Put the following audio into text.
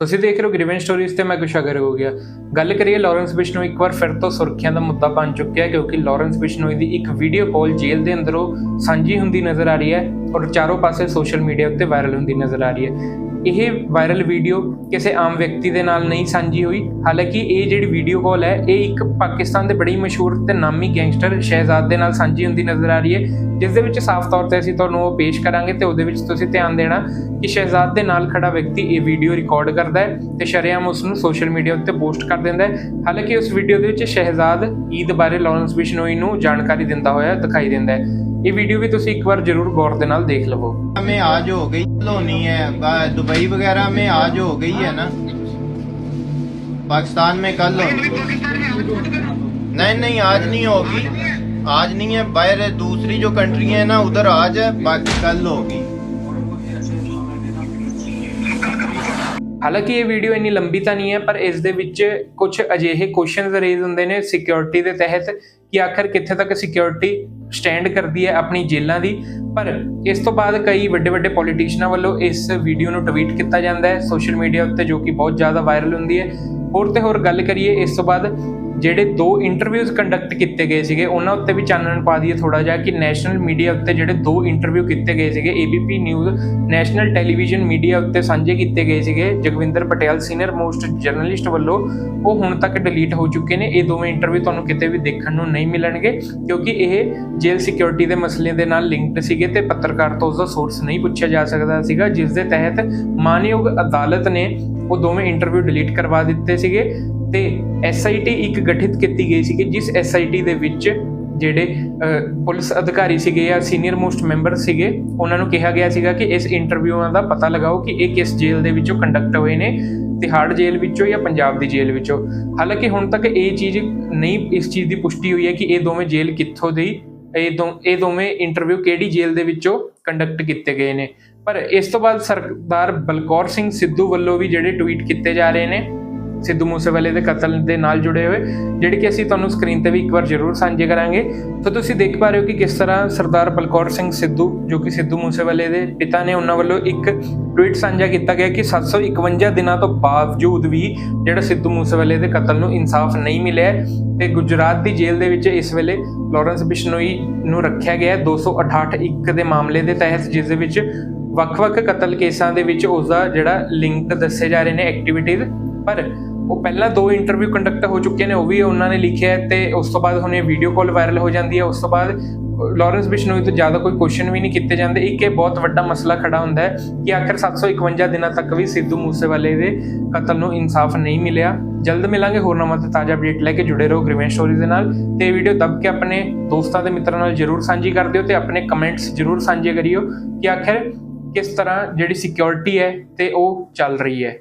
ਤੁਸੀਂ ਦੇਖ ਰਹੇ ਹੋ ਗ੍ਰੀਵਨ ਸਟੋਰੀਜ਼ ਤੇ ਮੈਂ ਕੁਸ਼ਾਗਰ ਹੋ ਗਿਆ ਗੱਲ ਕਰੀਏ ਲਾਰੈਂਸ ਬਿਸ਼ਨੋਈ ਇੱਕ ਵਾਰ ਫਿਰ ਤੋਂ ਸੁਰਖੀਆਂ ਦਾ ਮੁੱਦਾ ਬਣ ਚੁੱਕਿਆ ਕਿਉਂਕਿ ਲਾਰੈਂਸ ਬਿਸ਼ਨੋਈ ਦੀ ਇੱਕ ਵੀਡੀਓ ਕਾਲ ਜੇਲ੍ਹ ਦੇ ਅੰਦਰੋਂ ਸਾਂਝੀ ਹੁੰਦੀ ਨਜ਼ਰ ਆ ਰਹੀ ਹੈ ਔਰ ਚਾਰੋਂ ਪਾਸੇ ਸੋਸ਼ਲ ਮੀਡੀਆ ਉੱਤੇ ਵਾਇਰਲ ਹੁੰਦੀ ਨਜ਼ਰ ਆ ਰਹੀ ਹੈ। ਇਹ ਵਾਇਰਲ ਵੀਡੀਓ ਕਿਸੇ ਆਮ ਵਿਅਕਤੀ ਦੇ ਨਾਲ ਨਹੀਂ ਸਾਂਝੀ ਹੋਈ। ਹਾਲਾਂਕਿ ਇਹ ਜਿਹੜੀ ਵੀਡੀਓ ਕਾਲ ਹੈ, ਇਹ ਇੱਕ ਪਾਕਿਸਤਾਨ ਦੇ ਬੜੀ ਮਸ਼ਹੂਰ ਤੇ ਨਾਮੀ ਗੈਂਗਸਟਰ ਸ਼ਹਿਜ਼ਾਦ ਦੇ ਨਾਲ ਸਾਂਝੀ ਹੁੰਦੀ ਨਜ਼ਰ ਆ ਰਹੀ ਹੈ, ਜਿਸ ਦੇ ਵਿੱਚ ਸਾਫ਼ ਤੌਰ ਤੇ ਅਸੀਂ ਤੁਹਾਨੂੰ ਉਹ ਪੇਸ਼ ਕਰਾਂਗੇ ਤੇ ਉਹਦੇ ਵਿੱਚ ਤੁਸੀਂ ਧਿਆਨ ਦੇਣਾ ਕਿ ਸ਼ਹਿਜ਼ਾਦ ਦੇ ਨਾਲ ਖੜਾ ਵਿਅਕਤੀ ਇਹ ਵੀਡੀਓ ਰਿਕਾਰਡ ਕਰਦਾ ਹੈ ਤੇ ਸ਼ਰੇਆਮ ਉਸ ਨੂੰ ਸੋਸ਼ਲ ਮੀਡੀਆ ਉੱਤੇ ਪੋਸਟ ਕਰ ਦਿੰਦਾ ਹੈ। ਹਾਲਾਂਕਿ ਉਸ ਵੀਡੀਓ ਦੇ ਵਿੱਚ ਸ਼ਹਿਜ਼ਾਦ ਈਦ ਬਾਰੇ ਲਾਰੈਂਸ ਬਿਸ਼ਨੋਈ ਨੂੰ ਜਾਣਕਾਰੀ ਦਿੰਦਾ ਹੋਇਆ ਦਿਖਾਈ ਦਿੰਦਾ ਹੈ। ਇਹ ਵੀਡੀਓ ਵੀ ਤੁਸੀਂ ਇੱਕ ਵਾਰ ਜ਼ਰੂਰ ਗੌਰ ਦੇ ਨਾਲ ਦੇਖ ਲਵੋ में आज हो गई लोनी है बा- दुबई वगैरह में आज हो गई है ना पाकिस्तान में कल होगी नहीं नहीं आज नहीं होगी आज नहीं है बाहर दूसरी जो कंट्री है ना उधर आज है बाकी कल होगी ਹਾਲਾਂਕਿ ਇਹ ਵੀਡੀਓ ਇੰਨੀ ਲੰਬੀ ਤਾਂ ਨਹੀਂ ਹੈ ਪਰ ਇਸ ਦੇ ਵਿੱਚ ਕੁਝ ਅਜਿਹੇ ਕੁਐਸਚਨਸ ਰੇਜ਼ ਹੁੰਦੇ ਨੇ ਸਿਕਿਉਰਿਟੀ ਦੇ ਤਹਿਤ ਕਿ ਆਖਰ ਕਿੱਥੇ ਤੱਕ ਸਿਕਿਉਰਿਟੀ ਸਟੈਂਡ ਕਰਦੀ ਹੈ ਆਪਣੀ ਜੇਲ੍ਹਾਂ ਦੀ। ਪਰ ਇਸ ਤੋਂ ਬਾਅਦ ਕਈ ਵੱਡੇ ਵੱਡੇ ਪੋਲੀਟੀਸ਼ੀਅਨਾਂ ਵੱਲੋਂ ਇਸ ਵੀਡੀਓ ਨੂੰ ਟਵੀਟ ਕੀਤਾ ਜਾਂਦਾ ਹੈ। ਸੋਸ਼ਲ ਮੀਡੀਆ ਉੱਤੇ ਜੋ ਕਿ ਬਹੁਤ ਜ਼ਿਆਦਾ ਵਾਇਰਲ ਹੁੰਦੀ ਹੈ। ਹੋਰ ਤੇ ਹੋਰ ਗੱਲ ਕਰੀਏ, ਇਸ ਤੋਂ ਬਾਅਦ ਜਿਹੜੇ ਦੋ ਇੰਟਰਵਿਊਜ਼ ਕੰਡਕਟ ਕੀਤੇ ਗਏ ਸੀਗੇ, ਉਹਨਾਂ ਉੱਤੇ ਵੀ ਚਾਨਣ ਪਾ ਦਈਏ ਥੋੜਾ ਜਿਹਾ ਕਿ ਨੈਸ਼ਨਲ ਮੀਡੀਆ ਉੱਤੇ ਜਿਹੜੇ ਦੋ ਇੰਟਰਵਿਊ ਕੀਤੇ ਗਏ ਸੀਗੇ ABP news national television media ਉੱਤੇ ਸਾਂਝੇ ਕੀਤੇ ਗਏ ਸੀਗੇ, Jagwinder Patial senior most journalist ਵੱਲੋਂ, ਉਹ ਹੁਣ ਤੱਕ ਡਿਲੀਟ ਹੋ ਚੁੱਕੇ ਨੇ। ਇਹ ਦੋਵੇਂ ਇੰਟਰਵਿਊ ਤੁਹਾਨੂੰ ਕਿਤੇ ਵੀ ਦੇਖਣ ਨੂੰ ਨਹੀਂ ਮਿਲਣਗੇ, ਕਿਉਂਕਿ ਇਹ ਜੇਲ੍ਹ ਸਿਕਿਉਰਿਟੀ ਦੇ ਮਸਲੇ ਦੇ ਨਾਲ ਲਿੰਕਡ ਸੀਗੇ ਤੇ ਪੱਤਰਕਾਰ ਤੋਂ ਉਸ ਦਾ ਸੋਰਸ ਨਹੀਂ ਪੁੱਛਿਆ ਜਾ ਸਕਦਾ ਸੀਗਾ ਜਿਸ ਦੇ ਤਹਿਤ ਮਾਨਯੋਗ ਅਦਾਲਤ ਨੇ ਉਹ ਦੋਵੇਂ ਇੰਟਰਵਿਊ ਡਿਲੀਟ ਕਰਵਾ ਦਿੱਤੇ ਸੀਗੇ। ਤੇ ਐਸਆਈਟੀ ਇੱਕ ਗਠਿਤ ਕੀਤੀ ਗਈ ਸੀ ਕਿ ਜਿਸ ਐਸਆਈਟੀ ਦੇ ਵਿੱਚ ਜਿਹੜੇ ਪੁਲਿਸ ਅਧਿਕਾਰੀ ਸੀਗੇ ਜਾਂ ਸੀਨੀਅਰ ਮੋਸਟ ਮੈਂਬਰ ਸੀਗੇ, ਉਹਨਾਂ ਨੂੰ ਕਿਹਾ ਗਿਆ ਸੀਗਾ ਕਿ ਇਸ ਇੰਟਰਵਿਊਆਂ ਦਾ ਪਤਾ ਲਗਾਓ ਕਿ ਇਹ ਕਿਸ ਜੇਲ੍ਹ ਦੇ ਵਿੱਚੋਂ ਕੰਡਕਟ ਹੋਏ ਨੇ, ਤਿਹਾੜ ਜੇਲ੍ਹ ਵਿੱਚੋਂ ਜਾਂ ਪੰਜਾਬ ਦੀ ਜੇਲ੍ਹ ਵਿੱਚੋਂ। ਹਾਲਾਂਕਿ ਹੁਣ ਤੱਕ ਇਹ ਚੀਜ਼ ਨਹੀਂ, ਇਸ ਚੀਜ਼ ਦੀ ਪੁਸ਼ਟੀ ਹੋਈ ਹੈ ਕਿ ਇਹ ਦੋਵੇਂ ਜੇਲ੍ਹ ਕਿੱਥੋਂ ਦੀ, ਇਹ ਦੋ, ਇਹ ਦੋਵੇਂ ਇੰਟਰਵਿਊ ਕਿਹੜੀ ਜੇਲ੍ਹ ਦੇ ਵਿੱਚੋਂ ਕੰਡਕਟ ਕੀਤੇ ਗਏ ਨੇ। ਪਰ ਇਸ ਤੋਂ ਬਾਅਦ ਸਰਦਾਰ ਬਲਕੌਰ ਸਿੰਘ ਸਿੱਧੂ ਵੱਲੋਂ ਵੀ ਜਿਹੜੇ ਟਵੀਟ ਕੀਤੇ ਜਾ ਰਹੇ ਨੇ ਸਿੱਧੂ ਮੂਸੇਵਾਲੇ ਦੇ ਕਤਲ ਦੇ ਨਾਲ ਜੁੜੇ ਹੋਏ, ਜਿਹੜੇ ਕਿ ਅਸੀਂ ਤੁਹਾਨੂੰ ਸਕਰੀਨ ਤੇ ਵੀ ਇੱਕ ਵਾਰ ਜ਼ਰੂਰ ਸਾਂਝੇ ਕਰਾਂਗੇ। ਸੋ ਤੁਸੀਂ ਦੇਖ ਪਾ ਰਹੇ ਹੋ ਕਿ ਕਿਸ ਤਰ੍ਹਾਂ ਸਰਦਾਰ ਬਲਕੌਰ ਸਿੰਘ ਸਿੱਧੂ, ਜੋ ਕਿ ਸਿੱਧੂ ਮੂਸੇਵਾਲੇ ਦੇ ਪਿਤਾ ਨੇ, ਉਹਨਾਂ ਵੱਲੋਂ ਇੱਕ ਟਵੀਟ ਸਾਂਝਾ ਕੀਤਾ ਗਿਆ ਕਿ 751 ਦਿਨਾਂ ਤੋਂ ਬਾਵਜੂਦ ਵੀ ਜਿਹੜਾ ਸਿੱਧੂ ਮੂਸੇਵਾਲੇ ਦੇ ਕਤਲ ਨੂੰ ਇਨਸਾਫ ਨਹੀਂ ਮਿਲਿਆ ਹੈ, ਤੇ ਗੁਜਰਾਤ ਦੀ ਜੇਲ੍ਹ ਦੇ ਵਿੱਚ ਇਸ ਵੇਲੇ ਲਾਰੈਂਸ ਬਿਸ਼ਨੋਈ ਨੂੰ ਰੱਖਿਆ ਗਿਆ ਹੈ। 268 ਇੱਕ ਦੇ ਮਾਮਲੇ ਦੇ ਤਹਿਤ, ਜਿਸ ਦੇ ਵਿੱਚ ਵੱਖ-ਵੱਖ ਕਤਲ ਕੇਸਾਂ ਦੇ ਵਿੱਚ ਉਸ ਦਾ ਜਿਹੜਾ ਲਿੰਕ ਦੱਸੇ ਜਾ ਰਹੇ ਨੇ ਐਕਟੀਵਿਟੀਜ਼ ਪਰ ਉਹ ਪਹਿਲਾਂ ਦੋ ਇੰਟਰਵਿਊ ਕੰਡਕਟ ਹੋ ਚੁੱਕੇ ਨੇ, ਉਹ ਵੀ ਉਹਨਾਂ ਨੇ ਲਿਖਿਆ ਹੈ ਤੇ ਉਸ ਤੋਂ ਬਾਅਦ ਹੁਣ ਇਹ ਵੀਡੀਓ ਕਾਲ ਵਾਇਰਲ ਹੋ ਜਾਂਦੀ ਹੈ ਉਸ ਤੋਂ ਬਾਅਦ ਲਾਰੈਂਸ ਬਿਸ਼ਨੋਈ ਤੋਂ ਜ਼ਿਆਦਾ ਕੋਈ ਕੁਐਸਚਨ ਵੀ ਨਹੀਂ ਕੀਤੇ ਜਾਂਦੇ। ਇੱਕ ਇਹ ਬਹੁਤ ਵੱਡਾ ਮਸਲਾ ਖੜਾ ਹੁੰਦਾ ਹੈ ਕਿ ਆਖਰ 751 ਦਿਨਾਂ ਤੱਕ ਵੀ ਸਿੱਧੂ ਮੂਸੇਵਾਲੇ ਦੇ ਕਤਲ ਨੂੰ ਇਨਸਾਫ ਨਹੀਂ ਮਿਲਿਆ। ਜਲਦ ਮਿਲਾਂਗੇ ਹੋਰ ਨਵਾਂ ਤੇ ਤਾਜ਼ਾ ਅਪਡੇਟ ਲੈ ਕੇ ਜੁੜੇ ਰਹੋ ਗ੍ਰੀਵਨ ਸਟੋਰੀ ਦੇ ਨਾਲ। ਤੇ ਇਹ ਵੀਡੀਓ ਦੱਬ ਕੇ ਆਪਣੇ ਦੋਸਤਾਂ ਤੇ ਮਿੱਤਰਾਂ ਨਾਲ ਜਰੂਰ ਸਾਂਝੀ ਕਰ ਦਿਓ ਤੇ ਆਪਣੇ ਕਮੈਂਟਸ ਜਰੂਰ ਸਾਂਝੇ ਕਰਿਓ ਕਿ ਆਖਰ ਕਿਸ ਤਰ੍ਹਾਂ ਜਿਹੜੀ ਸਿਕਿਉਰਿਟੀ ਹੈ ਤੇ ਉਹ ਚੱਲ ਰਹੀ ਹੈ।